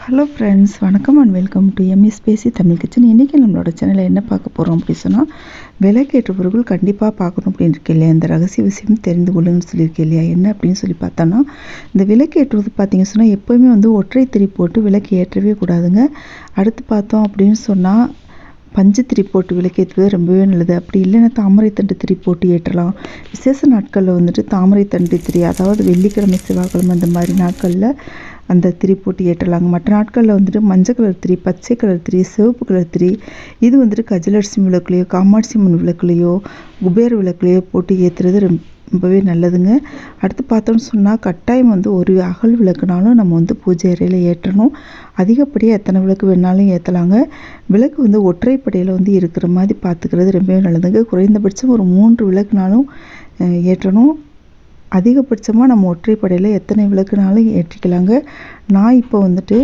Hello friends வணக்கம் and welcome to MS பேசி Tamil kitchen இன்றைக்கி நம்மளோட சேனலில் என்ன பார்க்க போகிறோம் அப்படின்னு சொன்னால் விலைக்கேற்றவர்கள் கண்டிப்பாக பார்க்கணும் அப்படின்னு இருக்கு இல்லையா? இந்த ரகசிய விஷயம் தெரிந்து கொள்ளுங்கன்னு சொல்லியிருக்கேன் இல்லையா? என்ன அப்படின்னு சொல்லி பார்த்தோன்னா இந்த விலைக்கேற்றுவது பார்த்தீங்க சொன்னால் எப்போவுமே வந்து ஒற்றை திரி போட்டு விலைக்கு ஏற்றவே கூடாதுங்க. அடுத்து பார்த்தோம் அப்படின்னு சொன்னால் பஞ்சு திரி போட்டு விளக்கேற்றுவது ரொம்பவே நல்லது. அப்படி இல்லைன்னா தாமரை தண்டு திரி போட்டு ஏற்றலாம். விசேஷ நாட்களில் வந்துட்டு தாமரை தண்டு திரி அதாவது வெள்ளிக்கிழமை செவ்வாய்க்கிழமை அந்த மாதிரி நாட்களில் அந்த திரி போட்டு ஏற்றலாங்க. மற்ற நாட்களில் வந்துட்டு மஞ்சள் கலர் திரி பச்சை கலர் திரி சிவப்பு கலர் திரி இது வந்துட்டு கஜலட்சுமி விளக்குலையோ காமாட்சி அம்மன் விளக்குலையோ குபேர விளக்குலையோ போட்டு ஏற்றுறது ரொம்ப ரொம்பவே நல்லதுங்க. அடுத்து பார்த்தோம்னு சொன்னால் கட்டாயம் வந்து ஒரு அகல் விளக்குனாலும் நம்ம வந்து பூஜை அறையில் ஏற்றணும். அதிகப்படியாக எத்தனை விளக்கு வேணாலும் ஏற்றலாங்க விளக்கு வந்து ஒற்றைப்படையில் வந்து இருக்கிற மாதிரி பார்த்துக்கிறது ரொம்பவே நல்லதுங்க. குறைந்தபட்சம் ஒரு மூன்று விளக்குனாலும் ஏற்றணும். அதிகபட்சமாக நம்ம ஒற்றைப்படையில் எத்தனை விளக்குனாலும் ஏற்றிக்கலாங்க. நான் இப்போ வந்துட்டு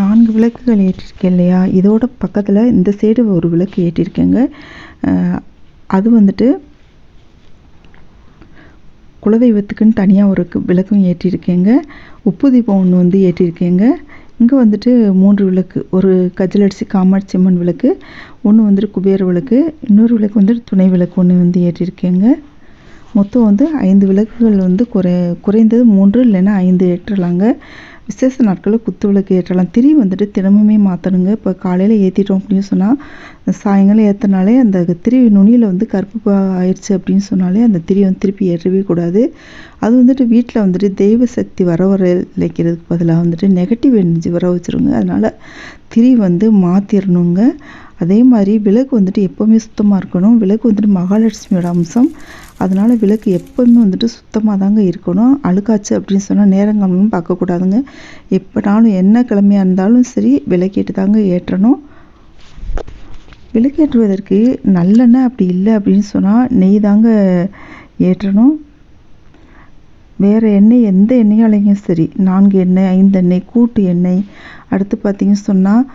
நான்கு விளக்குகள் ஏற்றிருக்கேன் இல்லையா? இதோட பக்கத்தில் இந்த சைடு ஒரு விளக்கு ஏற்றிருக்கேங்க. அது வந்துட்டு குலதெய்வத்துக்குன்னு தனியாக ஒரு விளக்கும் ஏற்றியிருக்கேங்க உப்பு தீபம் ஒன்று வந்து ஏற்றியிருக்கேங்க இங்கே வந்துட்டு மூன்று விளக்கு ஒரு கஜலரிசி காமாட்சி அம்மன் விளக்கு ஒன்று வந்துட்டு குபேர விளக்கு இன்னொரு விளக்கு வந்துட்டு துணை விளக்கு ஒன்று வந்து ஏற்றியிருக்கேங்க மொத்தம் வந்து ஐந்து விளக்குகள் வந்து குறை குறைந்தது மூன்று இல்லைன்னா ஐந்து ஏற்றலாங்க. விசேஷ நாட்களில் குத்து விளக்கு ஏற்றலாம். திரி வந்துட்டு தினமுமே மாற்றணுங்க இப்போ காலையில் ஏற்றிட்டோம் அப்படின்னு சொன்னால் சாயங்காலம் ஏற்றினாலே அந்த திரி நுனியில் வந்து கருப்பு ஆயிடுச்சு அப்படின்னு சொன்னாலே அந்த திரி வந்து திருப்பி ஏற்றவே கூடாது. அது வந்துட்டு வீட்டில் வந்துட்டு தெய்வ சக்தி வர வர இழைக்கிறதுக்கு பதிலாக வந்துட்டு நெகட்டிவ் எனர்ஜி வர வச்சுருங்க. அதனால் திரி வந்து மாற்றிடணுங்க அதே மாதிரி விளக்கு வந்துட்டு எப்போவுமே சுத்தமாக இருக்கணும். விளக்கு வந்துட்டு மகாலட்சுமியோட அம்சம். அதனால் விளக்கு எப்போவுமே வந்துட்டு சுத்தமாக தாங்க இருக்கணும். அழுக்காச்சு அப்படின்னு சொன்னால் நேரங்களும் பார்க்கக்கூடாதுங்க. எப்போனாலும் என்ன கிழமையாக இருந்தாலும் சரி விளக்கேட்டு தாங்க ஏற்றணும். விளக்கேற்றுவதற்கு நல்லெண்ணெய் அப்படி இல்லை அப்படின்னு சொன்னால் நெய் தாங்க ஏற்றணும். வேறு எண்ணெய் எந்த எண்ணெயாலையும் சரி. நான்கு எண்ணெய் ஐந்து எண்ணெய் கூட்டு எண்ணெய். அடுத்து பார்த்திங்கன்னு சொன்னால்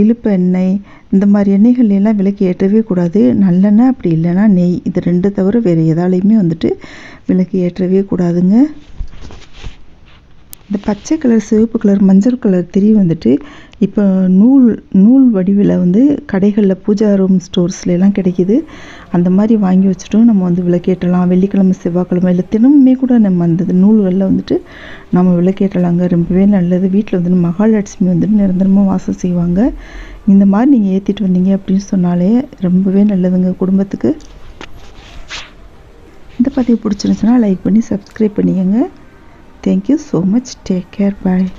இழுப்பு எண்ணெய் இந்த மாதிரி எண்ணெய்கள் எல்லாம் விலைக்கு ஏற்றவே கூடாது. நல்லெண்ணெய் அப்படி இல்லைன்னா நெய். இது ரெண்டு தவிர வேறு எதாலையுமே வந்துட்டு விலைக்கு ஏற்றவே கூடாதுங்க. இந்த பச்சை கலர் சிவப்பு கலர் மஞ்சள் கலர் திரி வந்துட்டு இப்போ நூல் நூல் வடிவில் வந்து கடைகளில் பூஜா ரூம் ஸ்டோர்ஸ்லாம் கிடைக்கிது. அந்த மாதிரி வாங்கி வச்சுட்டும் நம்ம வந்து விளக்கேற்றலாம். வெள்ளிக்கிழமை செவ்வாய்க்கிழமை இல்லை தினமுமே கூட நம்ம அந்த நூல்களில் வந்துட்டு நம்ம விளக்கேற்றலாங்க. ரொம்பவே நல்லது. வீட்டில் வந்துட்டு மகாலட்சுமி வந்துட்டு நிரந்தரமாக வாசம் செய்வாங்க. இந்த மாதிரி நீங்கள் ஏற்றிட்டு வந்தீங்க அப்படின்னு சொன்னாலே ரொம்பவே நல்லதுங்க குடும்பத்துக்கு. இந்த பதிவு பிடிச்சிருந்துச்சுன்னா லைக் பண்ணி சப்ஸ்கிரைப் பண்ணிக்கோங்க. Thank you so much. Take care. Bye.